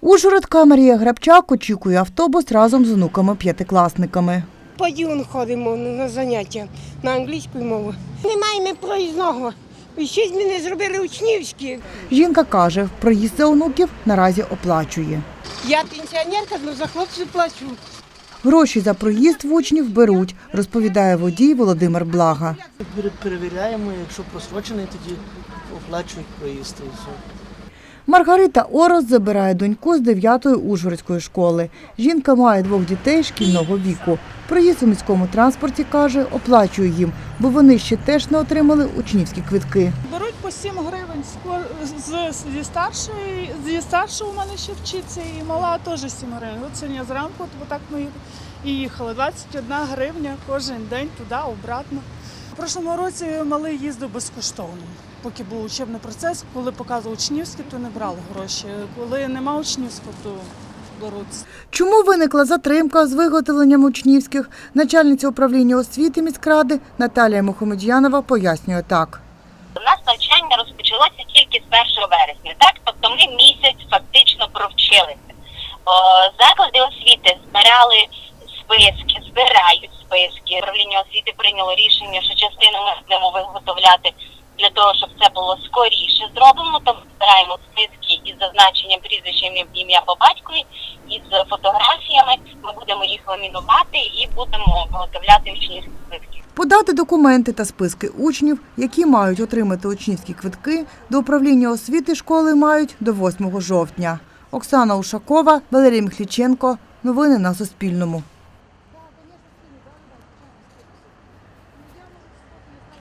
Ужгородка Марія Грабчак очікує автобус разом з онуками-п'ятикласниками. По Дюн ходимо на заняття на англійську мову. Немає ми проїзного. І щось ми не зробили учнівські. Жінка каже, проїзд за онуків наразі оплачує. Я пенсіонерка, але за хлопців плачу. Гроші за проїзд в учнів беруть, розповідає водій Володимир Блага. Перевіряємо, якщо просрочений, тоді оплачують проїзд і все. Маргарита Орос забирає доньку з 9-ї Ужгородської школи. Жінка має двох дітей шкільного віку. Проїзд у міському транспорті, каже, оплачує їм, бо вони ще теж не отримали учнівські квитки. Беруть по 7 гривень зі старшої, зі старшого у мене ще вчиться, і мала теж 7 гривень. От сьогодні зранку, от отак ми і їхали. 21 гривня кожен день туди, обратно. Прошлому році малий їздив безкоштовно. Поки був учебний процес, коли показував учнівське, то не брали гроші. Коли нема учнівського, то беруть. Чому виникла затримка з виготовленням учнівських? Начальниця управління освіти міськради Наталія Мухомедянова пояснює так. У нас навчання розпочалося тільки з 1 вересня, так? Тобто ми місяць фактично провчилися. О, заклади освіти збирали списки, збирають списки. Управління освіти прийняло рішення, що частину ми будемо виготовляти для того, щоб це було скоріше зроблено. Тобто збираємо списки із зазначенням прізвищем ім'я по батькові, із фотографіями. Ми будемо їх ламінувати і будемо виготовляти учнівські списки. Подати документи та списки учнів, які мають отримати учнівські квитки, до управління освіти школи мають до 8 жовтня. Оксана Ушакова, Валерій Михліченко. Новини на Суспільному.